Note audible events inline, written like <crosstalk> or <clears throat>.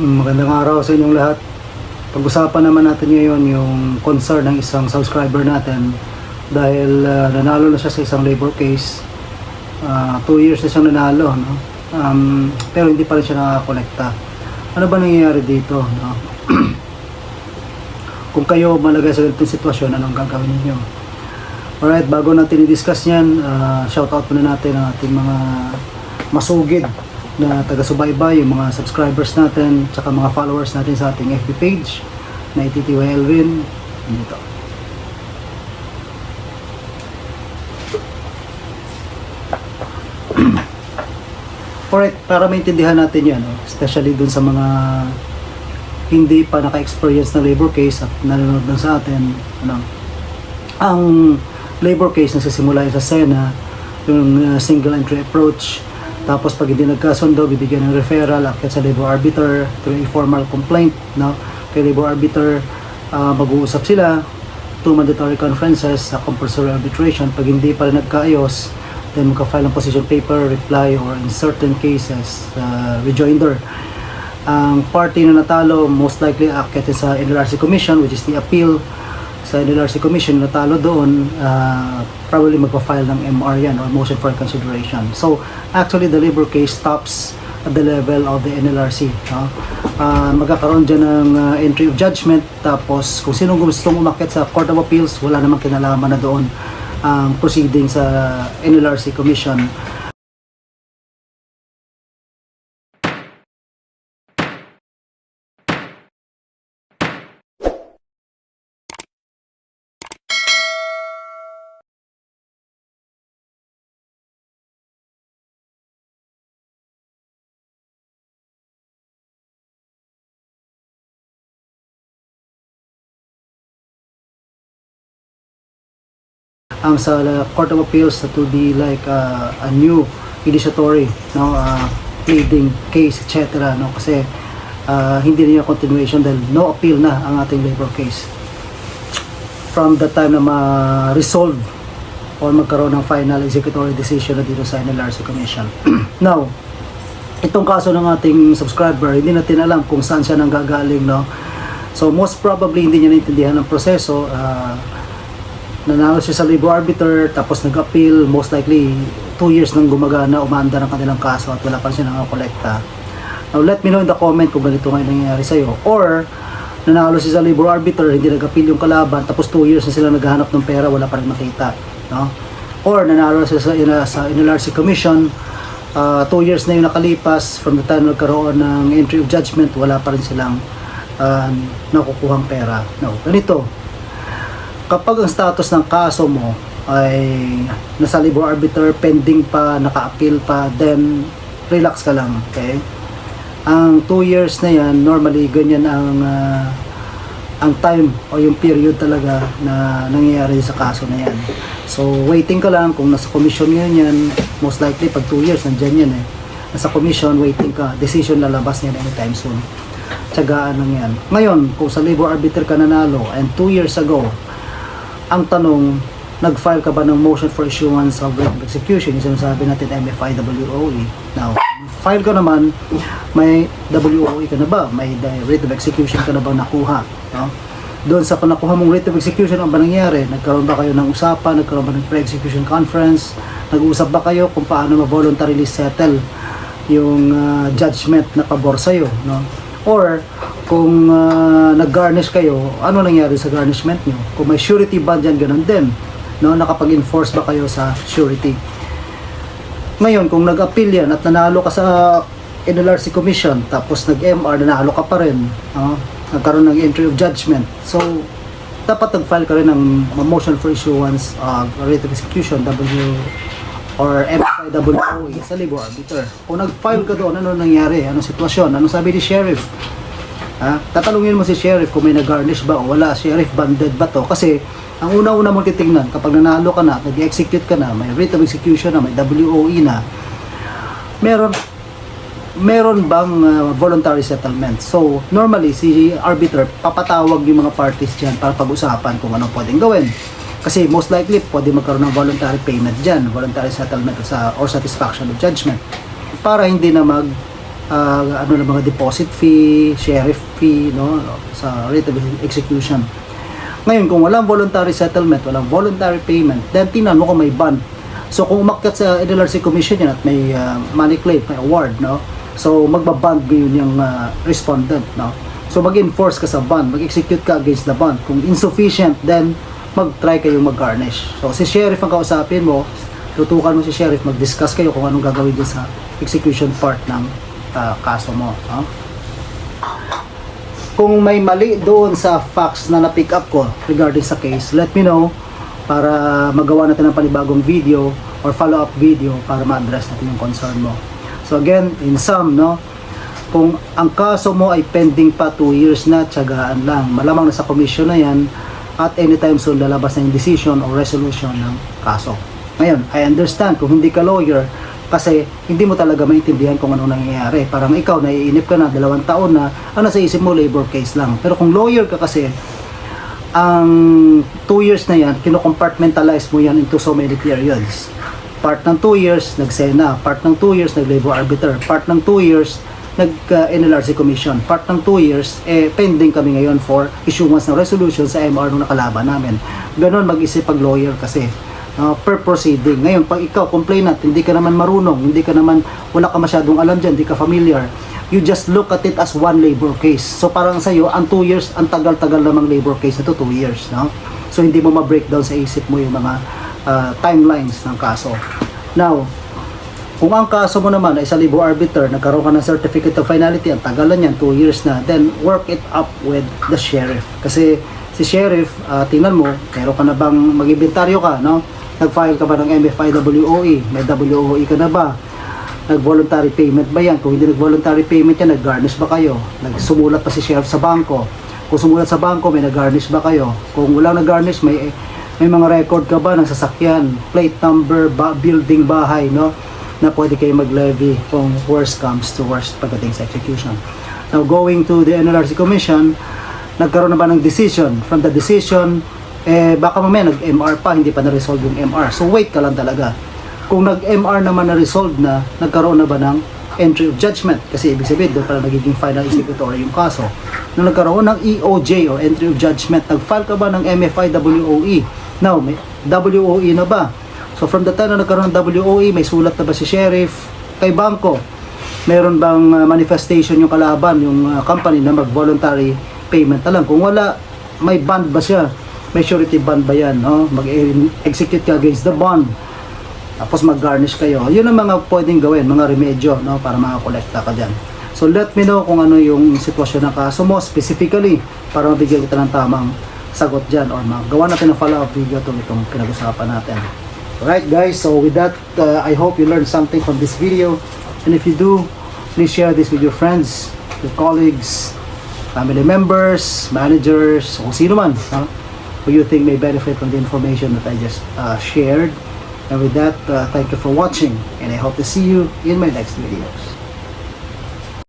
Magandang araw sa inyong lahat. Pag-usapan naman natin ngayon yung concern ng isang subscriber natin dahil ah, nanalo na siya sa isang labor case. Ah, two years na siyang nanalo, no? Um, pero hindi pa rin siya nakakolekta. Ano ba nangyayari dito? No? <clears throat> Kung kayo malagay sa ganitong sitwasyon, anong gagawin ninyo? Alright, bago natin i-discuss yan, uh, shoutout muna natin ang ating mga masugid na taga-subaybay, yung mga subscribers natin, tsaka mga followers natin sa ating FB page na ititiwa Elvin. Dito. Alright, <clears throat> para maintindihan natin yan, especially dun sa mga hindi pa naka-experience na labor case at nanonood lang sa atin, ano, ang labor case nagsisimula sa SENA, yung uh, single entry approach, tapos pag hindi nagkasundo, bibigyan ng referral akit sa labor arbiter through a complaint, no? Kay labor arbiter, uh, mag-uusap sila, two mandatory conferences sa compulsory arbitration. Pag hindi pa rin nagkaayos, then magka-file ng position paper, reply, or in certain cases, uh, rejoinder. Ang party na natalo, most likely akit sa NLRC Commission, which is the appeal sa NLRC Commission, natalo doon, uh, probably magpa-file ng MR yan, or motion for consideration. So, actually, the labor case stops at the level of the NLRC. No? Uh, magkakaroon dyan ng uh, entry of judgment, tapos kung sino gustong umakit sa Court of Appeals, wala namang kinalaman na doon ang proceeding sa NLRC Commission. Ang sa uh, Court of Appeals will be like uh, a new initiatory no uh, pleading case etc no kasi uh, hindi niya continuation dahil no appeal na ang ating labor case from the time na ma-resolve or magkaroon ng final executory decision na dito sa NLRC Commission. <clears throat> Now, itong kaso ng ating subscriber, hindi natin alam kung saan siya nanggagaling, no? So, most probably, hindi niya naintindihan ang proseso. Uh, nanalo siya sa labor arbiter, tapos nag-appeal, most likely, two years nang gumagana, umanda ng kanilang kaso at wala pa siya nakakolekta. Now, let me know in the comment kung ganito nga yung nangyayari sa'yo. Or, nanalo siya sa labor arbiter, hindi nag-appeal yung kalaban, tapos two years na sila naghahanap ng pera, wala pa rin makita. No? Or, nanalo siya sa, ina, sa NLRC Commission, uh, two years na yung nakalipas from the time nagkaroon ng entry of judgment, wala pa rin silang uh, nakukuhang pera. No, ganito, kapag ang status ng kaso mo ay nasa labor arbiter, pending pa, naka-appeal pa, then relax ka lang, okay? Ang 2 years na yan, normally ganyan ang ah, ang time o yung period talaga na nangyayari sa kaso na yan. So, waiting ka lang kung nasa commission ngayon yan, most likely pag 2 years, nandyan yan eh. Nasa commission, waiting ka, decision lalabas niyan anytime soon. Tsagaan lang yan. Ngayon, kung sa labor arbiter ka nanalo, and 2 years ago, ang tanong, nag-file ka ba ng motion for issuance of writ of execution? Yung sinasabi natin MFI-WOE. E. Now, file ka naman, may WOE ka na ba? May writ of execution ka na ba nakuha? No? Doon sa kung nakuha mong writ of execution, ano ba nangyari? Nagkaroon ba kayo ng usapan? Nagkaroon ba ng pre-execution conference? Nag-uusap ba kayo kung paano ma-voluntarily settle yung ah, judgment na pabor sa'yo? No? Or, kung ah, nag-garnish kayo, ano nangyari sa garnishment nyo? Kung may surety bond yan, ganun din. No? Nakapag-enforce ba kayo sa surety? Ngayon, kung nag-appeal yan at nanalo ka sa NLRC Commission, tapos nag-MR, nanalo ka pa rin, no? nagkaroon ng entry of judgment. So, dapat nag-file ka rin ng motion for issuance of writ of execution, W or MFIWOE sa labor arbiter. Kung nag-file ka doon, ano nangyari? Anong sitwasyon? Anong sabi ni sheriff? Ha? Tatanungin mo si sheriff kung may nag-garnish ba o wala. Sheriff, banded ba to? Kasi, ang una-una mong titingnan, kapag nanalo ka na, nag-execute ka na, may writ of execution na, may WOE na, meron meron bang uh, voluntary settlement? So, normally, si arbiter, papatawag yung mga parties dyan para pag-usapan kung anong pwedeng gawin. Kasi most likely, pwede magkaroon ng voluntary payment dyan, voluntary settlement sa, or satisfaction of judgment. Para hindi na mag ah, ano na mga deposit fee, sheriff fee, no, sa rate of execution. Ngayon, kung walang voluntary settlement, walang voluntary payment, then tingnan mo kung may bond. So, kung umakyat sa NLRC Commission yan at may ah, money claim, may award, no? So, magbabond ngayon yung ah, respondent, no? So, mag-enforce ka sa bond, mag-execute ka against the bond. Kung insufficient, then mag-try kayong mag-garnish. So, si sheriff ang kausapin mo, tutukan mo si sheriff, mag-discuss kayo kung anong gagawin din sa execution part ng ah, kaso mo. No? Kung may mali doon sa facts na na-pick up ko regarding sa case, let me know para magawa natin ng panibagong video or follow-up video para ma-address natin yung concern mo. So again, in sum, no, kung ang kaso mo ay pending pa 2 years na, tiyagaan lang. Malamang na sa commission na yan at anytime soon lalabas na yung decision or resolution ng kaso. Ngayon, I understand kung hindi ka lawyer kasi hindi mo talaga maintindihan kung ano nangyayari. Parang ikaw, naiinip ka na, dalawang taon na, ano sa isip mo, labor case lang. Pero kung lawyer ka kasi, ang 2 years na yan, kinocompartmentalize mo yan into so many periods. Part ng 2 years, nagsena. Part ng 2 years, nag-labor arbiter. Part ng 2 years, nag-NLRC commission. Part ng 2 years, eh, pending kami ngayon for issuance ng resolution sa MR nung nakalaban namin. Ganon mag-isip pag lawyer kasi uh, per proceeding. Ngayon, pag ikaw, complainant, hindi ka naman marunong, hindi ka naman, wala ka masyadong alam dyan, hindi ka familiar, you just look at it as one labor case. So parang sa'yo, ang 2 years, ang tagal-tagal namang labor case na to 2 years. No? So hindi mo ma-breakdown sa isip mo yung mga uh, timelines ng kaso. Now, kung ang kaso mo naman ay sa labor arbiter, nagkaroon ka ng certificate of finality, ang tagal na yan, 2 years na, then work it up with the sheriff. Kasi si sheriff, uh, tingnan mo, meron ka na bang mag-inventaryo ka, no? Nag-file ka ba ng MFI-WOE? May WOE ka na ba? Nag-voluntary payment ba yan? Kung hindi nag-voluntary payment yan, nag-garnish ba kayo? Nagsumulat pa si sheriff sa bangko? Kung sumulat sa bangko, may nag-garnish ba kayo? Kung wala nag-garnish, may may mga record ka ba ng sasakyan, plate number, ba, building bahay, no? Na pwede kayo mag-levy kung worst comes to worst pagdating sa execution. Now, going to the NLRC Commission, nagkaroon na ba ng decision? From the decision, eh, baka mamaya nag-MR pa, hindi pa na-resolve yung MR. So, wait ka lang talaga. Kung nag-MR naman na-resolve na, nagkaroon na ba ng entry of judgment? Kasi ibig sabihin, doon pala nagiging final executory yung kaso. Nung nagkaroon ng EOJ or entry of judgment, nag-file ka ba ng MFI-WOE? Now, may WOE na ba? So, from the time na nagkaroon ng WOE, may sulat na ba si sheriff? Kay bangko, meron bang uh, manifestation yung kalaban, yung uh, company na mag-voluntary payment na lang? Kung wala, may bond ba siya? May surety bond ba yan? No? Mag-execute ka against the bond. Tapos mag-garnish kayo. Yun ang mga pwedeng gawin, mga remedyo no? para makakolekta ka dyan. So let me know kung ano yung sitwasyon ng kaso mo specifically para mabigyan kita ng tamang sagot dyan or magawa natin ng follow-up video itong itong pinag-usapan natin. Alright guys, so with that, uh, I hope you learned something from this video. And if you do, please share this with your friends, your colleagues, family members, managers, kung sino man no? Who you think may benefit from the information that I just uh, shared. And with that, uh, thank you for watching and I hope to see you in my next videos.